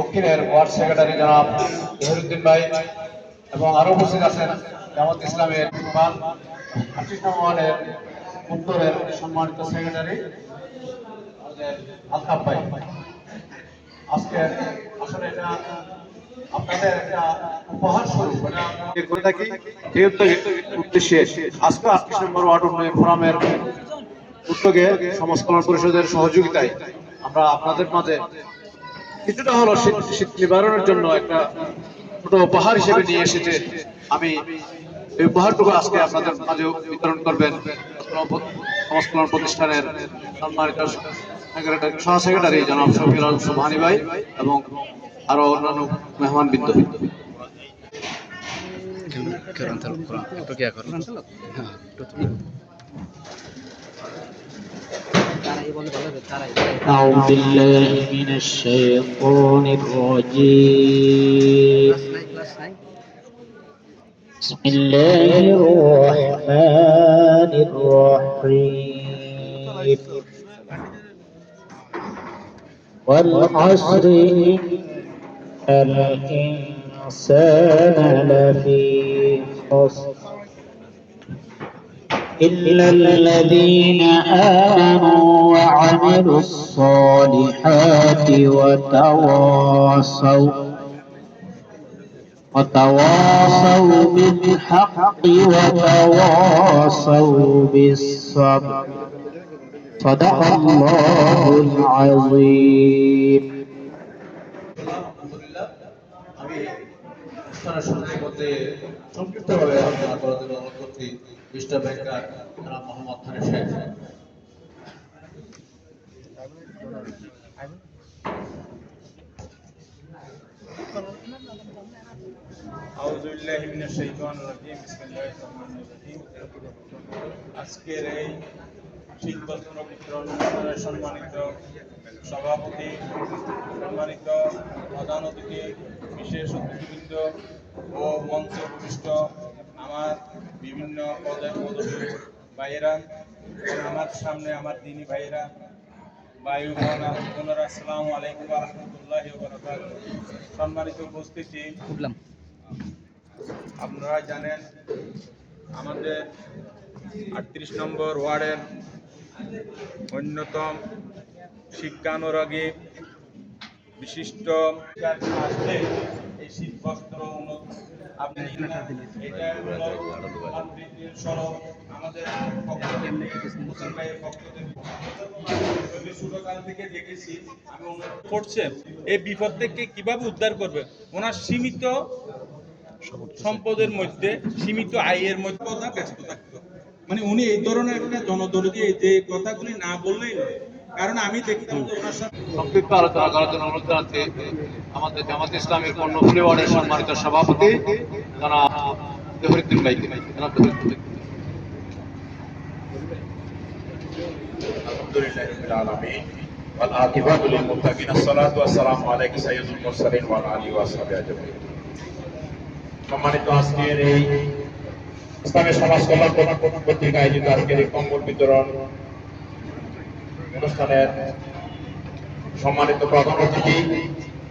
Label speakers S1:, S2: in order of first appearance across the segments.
S1: দক্ষিণের word secretary জনাব জহিরুদ্দিন ভাই এবং আরও উপস্থিত আছেন জামাত ইসলামের ইকবাল আশিস নম্বর উত্তরের সম্মানিত সেক্রেটারি আলতাফ ভাই। আজকে আসলে এটা আপনাদের একটা উপহার স্বরূপ করে থাকি। উদ্দেশ্যে আজকে ফোরামের পরিষদের সহযোগিতায় আমরা আপনাদের মাঝে কিছুটা হলো শীত নিবারণের জন্য একটা ছোট উপহার হিসেবে নিয়ে এসেছে। আমি এই উপহারটুকু আজকে আপনাদের মাঝে বিতরণ করবেন। সমাজ কল্যাণ প্রতিষ্ঠানের সম্মানিত সহ সেক্রেটারি জনাব শফিউল আলম সুবহানি ভাই এবং আরও অন্যান্য মেহমান বৃন্দ।
S2: হ্যাঁ
S3: أعوذ بالله من الشيطان الرجيم. بسم الله الرحمن الرحيم. والعصر إن الإنسان لفي خسر. إلا الذين آمنوا وعملوا الصالحات وتواصوا وتواصوا بالحق وتواصوا بالصبر صدق الله العظيم
S1: আলহামদুলিল্লাহ আমি অনুষ্ঠানের শুরুতে বলতে সংক্ষিপ্তভাবে আলোচনা করার জন্য অনুরোধ করছি মিস্টার ব্যাংকার জনাব মোহাম্মদ
S4: রহমানির রহিম। আজকের এই শীতবস্ত্র বিতরণ অনুষ্ঠানের সম্মানিত সভাপতি, সম্মানিত প্রধান অতিথি, বিশেষ অতিথিবৃন্দ ও মঞ্চ আমার বিভিন্ন ভাইয়েরা আমার সামনে আমার দিনী ভাইয়েরা বায়ু বোনা বোনেরা আসসালামু আলাইকুম রাহমাতুল্লাহি সম্মানিত উপস্থিতি। আপনারা জানেন আমাদের আটত্রিশ নম্বর ওয়ার্ডের অন্যতম শিক্ষানুরাগী বিশিষ্ট আসলে এই শীত বস্ত্র করছে। এই বিপদ থেকে কীভাবে উদ্ধার করবে? ওনার সীমিত সম্পদের মধ্যে সীমিত আয়ের মধ্যে কথা ব্যস্ত থাকতো। মানে উনি এই ধরনের একটা জনদরদি এই যে কথাগুলি না বললেই নয়। কারণ আমি দেখতাম যে ওনার সাথে
S1: সংক্ষিপ্ত আলোচনা করার জন্য অনুরোধ জানাচ্ছি আমাদের জামাত ইসলামের পণ্য পরিবারের সম্মানিত সভাপতি যারা জহরুদ্দিন
S5: সম্মানিত প্রধান অতিথি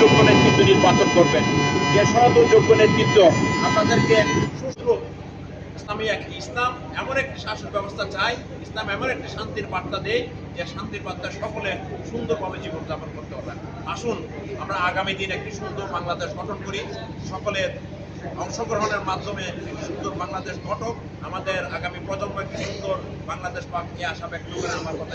S5: যোগ্য নেতৃত্ব নির্বাচন করবেন। যে সৎ যোগ্য নেতৃত্ব আপনাদেরকে সুস্থ ইসলামী এক ইসলাম, এমন একটি শাসন ব্যবস্থা চাই, ইসলাম এমন একটি শান্তির বার্তা দেয় যে শান্তির বার্তা সকলে সুন্দরভাবে জীবনযাপন করতে পারবেন আসুন, আমরা আগামী দিন একটি সুন্দর বাংলাদেশ গঠন করি। সকলের অংশগ্রহণের মাধ্যমে সুন্দর বাংলাদেশ ঘটক আমাদের আগামী প্রজন্ম একটি সুন্দর বাংলাদেশ পাক। এই আশা ব্যক্ত করে আমার কথা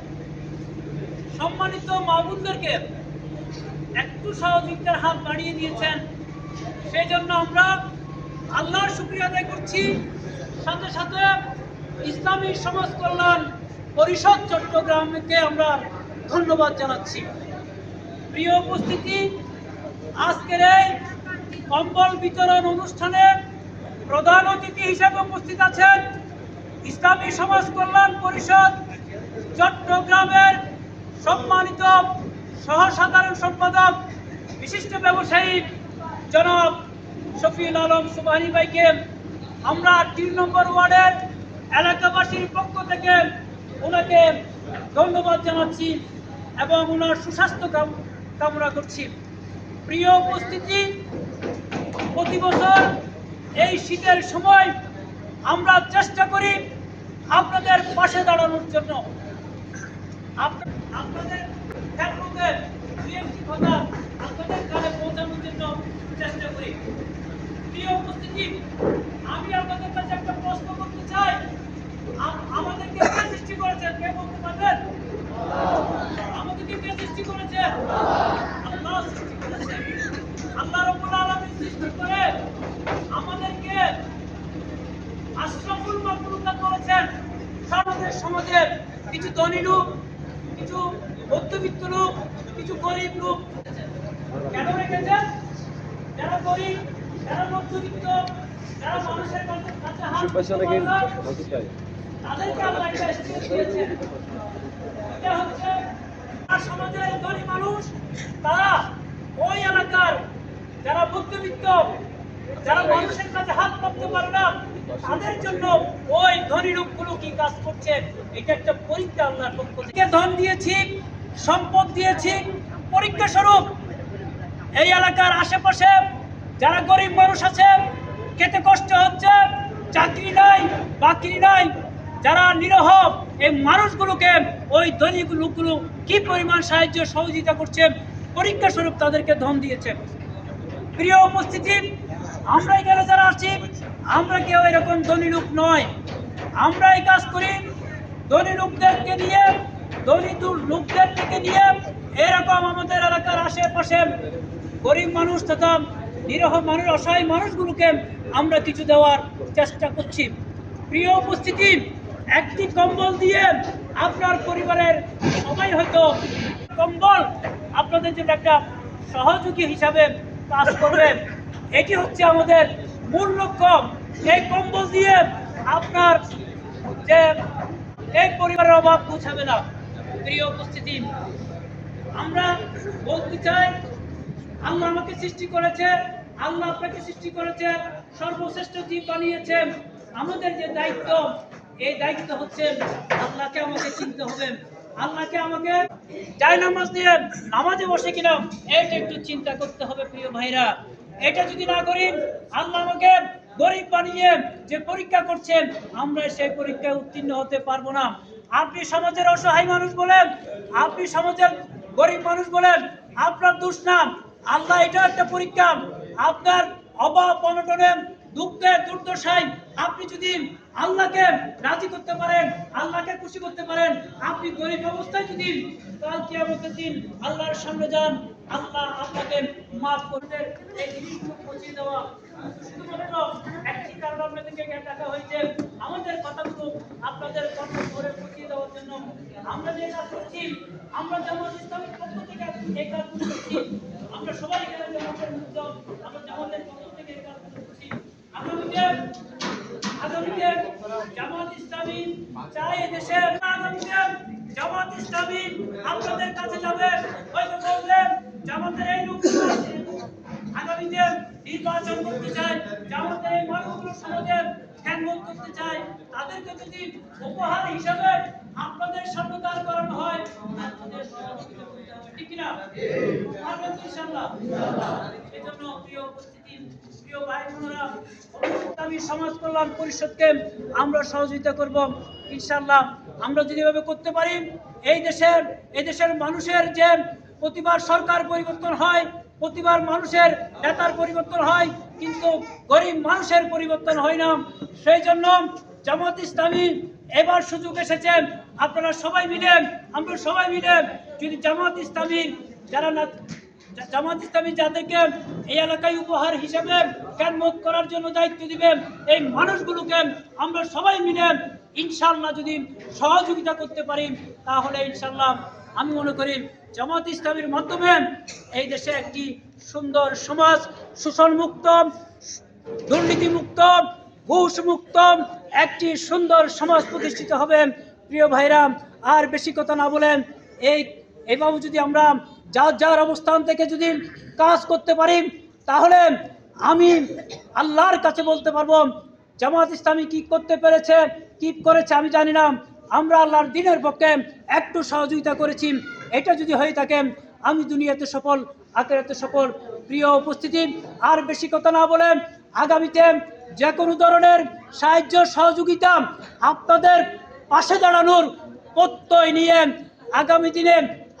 S1: সম্মানিত
S6: মাহবুবদেরকে একটু সহযোগিতার হাত বাড়িয়ে দিয়েছেন। সেই জন্য আমরা আল্লাহর শুক্রিয়া আদায় করছি। সাথে সাথে ইসলামী সমাজ কল্যাণ পরিষদ চট্টগ্রামকে আমরা ধন্যবাদ জানাচ্ছি। প্রিয় উপস্থিতি, আজকের এই কম্বল বিতরণ অনুষ্ঠানে প্রধান অতিথি হিসেবে উপস্থিত আছেন ইসলামী সমাজ কল্যাণ পরিষদ চট্টগ্রামের সম্মানিত সহ সাধারণ সম্পাদক, বিশিষ্ট ব্যবসায়ী জনাব শফিউল আলম সুবাহানি ভাইকে আমরা তিন নম্বর ওয়ার্ডের এলাকাবাসীর পক্ষ থেকে ওনাকে ধন্যবাদ জানাচ্ছি এবং ওনার সুস্বাস্থ্য কাম- কামনা করছি। প্রিয় উপস্থিতি, প্রতি বছর এই শীতের সময় আমরা চেষ্টা করি আপনাদের পাশে দাঁড়ানোর জন্য। আপ- আপনাদের দুই একটি কথা আপনাদের কাছে পৌঁছানোর জন্য চেষ্টা করি। প্রিয় উপস্থিতি, আমি আপনাদের কাছে একটা প্রশ্ন করতে চাই। আম- আমাদেরকে কে সৃষ্টি করেছেন কে বলতে পারবেন? আমাদেরকে কে সৃষ্টি করেছেন আল্লাহ সৃষ্টি করেছেন আল্লাহ সৃষ্টি করে আমাদেরকে আশরাফুল মাকলুকাত করেছেন। আমাদের সমাজের কিছু ধনী লোক কিছু মধ্যবিত্ত লোক কিছু গরিব লোক। কেন রেখেছেন? যারা গরিব যারা মধ্যবিত্ত যারা মানুষের কাছে কাছে হাত তাদেরকে আল্লাহ দিয়েছেন এটা হচ্ছে সমাজের ধনী মানুষ তারা ওই এলাকার যারা মধ্যবিত্ত যারা মানুষের কাছে হাত পাততে পারে না তাদের জন্য ওই ধনী লোকগুলো কি কাজ করছে? এটা একটা পরীক্ষা আল্লাহর পক্ষ থেকে। ধন দিয়েছি? সম্পদ দিয়েছি? পরীক্ষা স্বরূপ। এই এলাকার আশেপাশে যারা গরিব মানুষ আছে, খেতে কষ্ট হচ্ছে, চাকরি নাই, বাকরি নাই, যারা নিরহ, এই মানুষগুলোকে ওই ধনী লোকগুলো কি পরিমাণ সাহায্য সহযোগিতা করছে? পরীক্ষা স্বরূপ তাদেরকে ধন দিয়েছে। প্রিয় উপস্থিতি আমরা এখানে যারা আছি আমরা কেউ এরকম ধনী লোক নয়। আমরা এই কাজ করি। ধনী লোকদেরকে নিয়ে, ধনী লোকদের থেকে নিয়ে এরকম আমাদের এলাকার আশেপাশে গরিব মানুষ তথা নিরহ মানুষ, অসহায় মানুষগুলোকে আমরা কিছু দেওয়ার চেষ্টা করছি। প্রিয় উপস্থিতি, একটি কম্বল দিয়ে আপনার পরিবারের সবাই হয়তো কম্বল আপনাদের জন্য একটা সহযোগী হিসাবে কাজ করবে। এটি হচ্ছে আমাদের মূল লক্ষ্য। এই কম্বল দিয়ে আপনার যে এই পরিবারের অভাব পৌঁছাবে না। প্রিয় উপস্থিতি, আমরা বলতে চাই, আল্লাহ আমাকে সৃষ্টি করেছে, আল্লাহ আপনাকে সৃষ্টি করেছে, সর্বশ্রেষ্ঠ জীব বানিয়েছেন। আমাদের যে দায়িত্ব, এই দায়িত্ব হচ্ছে আল্লাহকে আমাকে চিনতে হবে। আল্লাহকে আমাকে যাই নামাজ দিয়ে নামাজে বসে কিনা এটা একটু চিন্তা করতে হবে, প্রিয় ভাইরা। এটা যদি না করি, আল্লাহ আমাকে গরিব বানিয়ে যে পরীক্ষা করছেন, আমরা সেই পরীক্ষায় উত্তীর্ণ হতে পারব না। আপনি সমাজের অসহায় মানুষ বলেন, আপনি সমাজের গরিব মানুষ বলেন, আপনার দোষ না। আল্লাহ এটা একটা পরীক্ষা। আপনার অভাব, অনটনে, দুঃখে, দুর্দশায় আপনি যদি আল্লাহকে রাজি করতে পারেন, আল্লাহকে খুশি করতে পারেন। আপনি গরিব অবস্থায় যদি কাল কিয়ামতের দিন আল্লাহর সামনে যান, আল্লাহ আপনাকে মাফ করতে এই জিনিসগুলো দেওয়া আমাদের কথাগুলো আপনাদের করে দেওয়ার জন্য আমরা যে কাজ করছি, আমরা পক্ষ থেকে এই আমরা সবাই এখানে আমরা জামাতের পক্ষ থেকে এই আগামীতে জামাত ইসলামী চাই দেশে আগামীতে জামাত ইসলামী আপনাদের কাছে যাবে। হয়তো বলবেন জামাতের এই লোকগুলো। আগামীতে নির্বাচন করতে চায় জামাতের এই মানুষগুলো সমাজে খ্যানমত করতে চায় তাদেরকে যদি উপহার হিসাবে আপনাদের সামনে দাঁড় করানো হয় আপনাদের সহযোগিতা করতে হবে। ঠিক কিনা? পারবেন এজন্য প্রিয় উপস্থিতি আমি সমাজ কল্যাণ পরিষদকে আমরা সহযোগিতা করব। ইনশাআল্লাহ আমরা যদি এভাবে করতে পারি, এই দেশের এই দেশের মানুষের যে প্রতিবার সরকার পরিবর্তন হয় প্রতিবার মানুষের নেতার পরিবর্তন হয়, কিন্তু গরিব মানুষের পরিবর্তন হয় না। সেই জন্য জামাত ইসলামী এবার সুযোগ এসেছে। আপনারা সবাই মিলে, আমরা সবাই মিলে যদি জামাত ইসলামী যারা জামাত ইসলামী যাদেরকে এই এলাকায় উপহার হিসেবে ক্যানমত করার জন্য দায়িত্ব দিবেন এই মানুষগুলোকে আমরা সবাই মিলে ইনশাল্লাহ যদি সহযোগিতা করতে পারি, তাহলে ইনশাল্লাহ আমি মনে করি জামাত ইসলামীর মাধ্যমে এই দেশে একটি সুন্দর সমাজ শোষণ মুক্ত দুর্নীতিমুক্ত ঘুষ মুক্ত একটি সুন্দর সমাজ প্রতিষ্ঠিত হবে। প্রিয় ভাইরা, আর বেশি কথা না বলেন এই এভাবে যদি আমরা যার যার অবস্থান থেকে যদি কাজ করতে পারি, তাহলে আমি আল্লাহর কাছে বলতে পারব, জামাত ইসলামী কি করতে পেরেছে, কি করেছে আমি জানি না। আমরা আল্লাহর দিনের পক্ষে একটু সহযোগিতা করেছি। এটা যদি হয়ে থাকে, আমি দুনিয়াতে সফল, আখেরাতে সফল, প্রিয় উপস্থিতি, আর বেশি কথা না বলে আগামীতে যে কোনো ধরনের সাহায্য, সহযোগিতা আপনাদের পাশে দাঁড়ানোর প্রত্যয় নিয়ে আগামী দিনে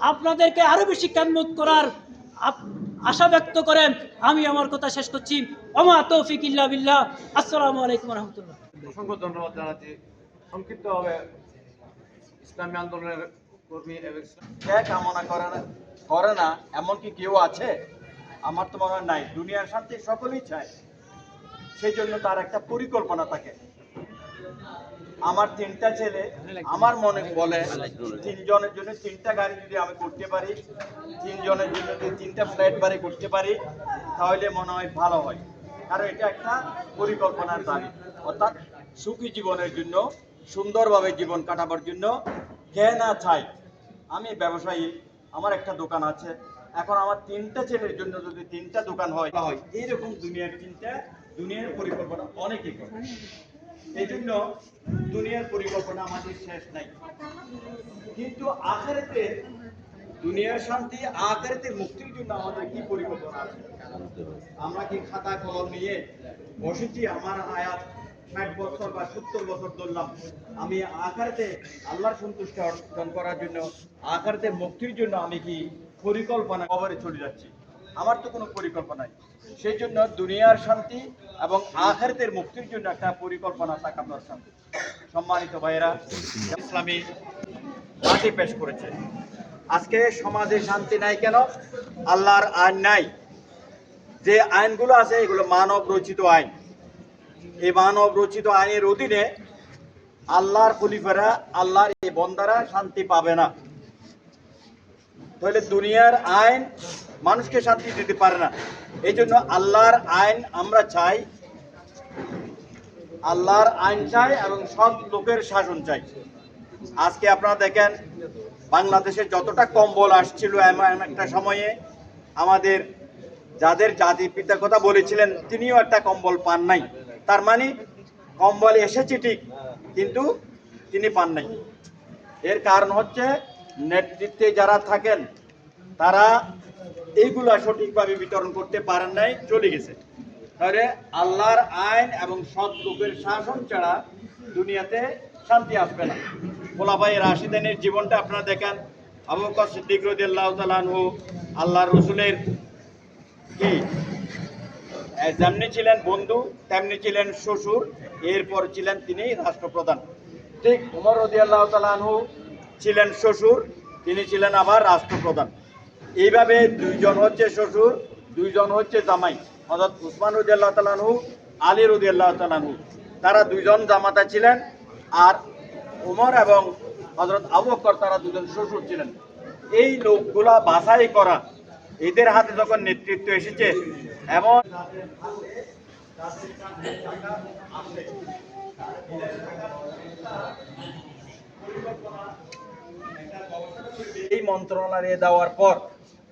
S6: আপনাদেরকে আরও বেশি কান্মত করার আশা ব্যক্ত করেন, আমি আমার কথা শেষ করছি। ওমা তৌফিক ইল্লা বিল্লাহ। আসসালামু আলাইকুম রহমতুল্লাহ
S1: অসংখ্য ধন্যবাদ জানাচ্ছি। সংক্ষিপ্তভাবে ইসলামী আন্দোলনের কর্মী
S7: কামনা করে না করে না? এমন কি কেউ আছে? আমার তো মনে হয় নাই। দুনিয়ার শান্তি সকলেই চায়। সেই জন্য তার একটা পরিকল্পনা থাকে। আমার তিনটা ছেলে, আমার মনে বলে তিনজনের জন্য তিনটা গাড়ি যদি আমি করতে পারি, তিনজনের জন্য যদি তিনটা ফ্ল্যাট বাড়ি করতে পারি, তাহলে মনে হয় ভালো হয়। কারণ এটা একটা পরিকল্পনার দাবি অর্থাৎ সুখী জীবনের জন্য, সুন্দরভাবে জীবন কাটাবার জন্য কে না চাই আমি ব্যবসায়ী, আমার একটা দোকান আছে। এখন আমার তিনটা ছেলের জন্য যদি তিনটা দোকান হয় এইরকম দুনিয়ার চিন্তা, দুনিয়ার পরিকল্পনা অনেকে করে। এই জন্য দুনিয়ার পরিকল্পনা আমাদের শেষ নাই। কিন্তু দুনিয়ার শান্তি মুক্তির জন্য আমাদের কি পরিকল্পনা আছে? আমরা কি খাতা কলম নিয়ে বসেছি? আমার আয়াত ষাট বছর বা সত্তর বছর ধরলাম। আমি আখারতে আল্লাহর সন্তুষ্টি অর্জন করার জন্য, আখারতে মুক্তির জন্য আমি কি পরিকল্পনা কবরে চলে যাচ্ছি? আমার তো কোনো পরিকল্পনা নেই। সেই জন্য দুনিয়ার শান্তি এবং আখারতের মুক্তির জন্য একটা পরিকল্পনা থাকা দরকার। সম্মানিত ভাইয়েরা, ইসলামী মাটি পেশ করেছে। আজকে সমাজে শান্তি নাই কেন? আল্লাহর আইন নাই। যে আইনগুলো আছে, এগুলো মানব রচিত আইন। এই মানব রচিত আইনের অধীনে আল্লাহর খলিফারা, আল্লাহর এই বন্দারা শান্তি পাবে না। তাহলে দুনিয়ার আইন মানুষকে শান্তি দিতে পারে না। এই জন্য আল্লাহর আইন আমরা চাই, আল্লাহর আইন চাই এবং সব লোকের শাসন চাই। আজকে আপনারা দেখেন, বাংলাদেশে যতটা কম্বল আসছিল এমন একটা সময়ে, আমাদের যাদের জাতি পিতার কথা বলেছিলেন, তিনিও একটা কম্বল পান নাই। তার মানে কম্বল এসেছে ঠিক, কিন্তু তিনি পান নাই। এর কারণ হচ্ছে, নেতৃত্বে যারা থাকেন, তারা এইগুলা সঠিকভাবে বিতরণ করতে পারেন নাই, চলে গেছে। তাহলে আল্লাহর আইন এবং সৎ লোকের শাসন ছাড়া দুনিয়াতে শান্তি আসবে না। খোলাফাই রাশিদানের জীবনটা আপনারা দেখেন, আবু সিদ্দিক রাদিয়াল্লাহু আনহু আল্লাহর রসুলের কি? যেমনি ছিলেন বন্ধু, তেমনি ছিলেন শ্বশুর, এরপর ছিলেন তিনি রাষ্ট্রপ্রধান। ঠিক উমর রদিয়াল্লাহ তালানহু ছিলেন শ্বশুর, তিনি ছিলেন আবার রাষ্ট্রপ্রধান। এইভাবে দুইজন হচ্ছে শ্বশুর, দুইজন হচ্ছে জামাই। অর্থাৎ উসমান রদিয়াল্লাহ তালানহু আলী রদিয়াল্লাহ তালানহু তারা দুইজন জামাতা ছিলেন আর উমর এবং হজরত আবু তারা দুজন শ্বশুর ছিলেন। এই লোকগুলা বাছাই করা, এদের হাতে যখন নেতৃত্ব এসেছে, এমন এই মন্ত্রণালয়ে দেওয়ার পর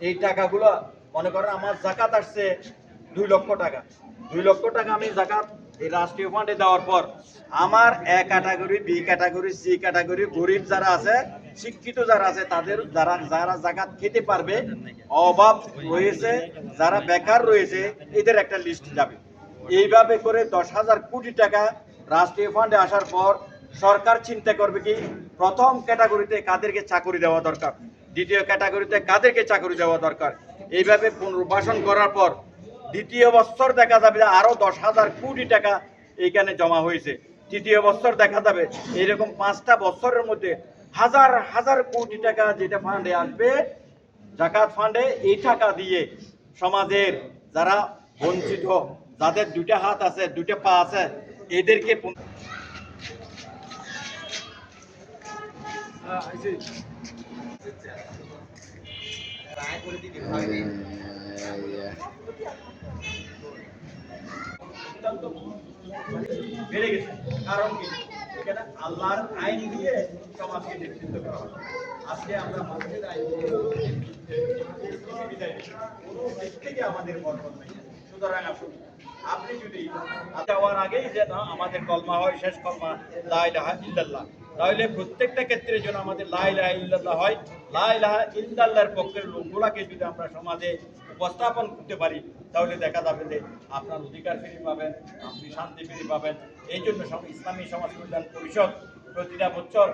S7: এই টাকাগুলো, মনে করেন আমার জাকাত আসছে দুই লক্ষ টাকা। দুই লক্ষ টাকা আমি জাকাত এই রাষ্ট্রীয় ফান্ডে দেওয়ার পর আমার A category B category C category গরিব যারা আছে, শিক্ষিত যারা আছে, তাদের যারা যারা জাকাত খেতে পারবে, অভাব রয়েছে, যারা বেকার রয়েছে, এদের একটা লিস্ট যাবে। এইভাবে করে দশ হাজার কোটি টাকা রাষ্ট্রীয় ফান্ডে আসার পর সরকার চিন্তা করবে কি, প্রথম ক্যাটাগরিতে কাদেরকে চাকরি দেওয়া দরকার? দ্বিতীয় ক্যাটাগরিতে কাদেরকে চাকরি দেওয়া দরকার? এইভাবে পুনর্বাসন করার পর দ্বিতীয় বছর দেখা যাবে আরও দশ হাজার কোটি টাকা এইখানে জমা হয়েছে। তৃতীয় বছর দেখা যাবে এইরকম পাঁচটা বছরের মধ্যে হাজার হাজার কোটি টাকা যেটা ফান্ডে আসবে, জাকাত ফান্ডে এই টাকা দিয়ে সমাজের যারা বঞ্চিত, যাদের দুইটা হাত আছে, দুইটা পা আছে, এদেরকে আইন দিয়ে করা আমরা আইন দিয়ে। কোনো আমাদের সুতরাং আপনি যদি যাওয়ার আগেই যে, না, আমাদের কলমা হয়, শেষ কলমা, লা ইলাহা ইল্লাল্লাহ। তাহলে প্রত্যেকটা ক্ষেত্রে যেন আমাদের লাই লাহ ইল্লাল্লাহ হয়। লাই লাহা ইল্লাল্লাহর পক্ষের লোকগুলাকে যদি আমরা সমাজে উপস্থাপন করতে পারি, তাহলে দেখা যাবে যে আপনার অধিকার ফিরে পাবেন, আপনি শান্তি ফিরে পাবেন। এই জন্য ইসলামী সমাজ কল্যাণ পরিষদ প্রতিটা বছর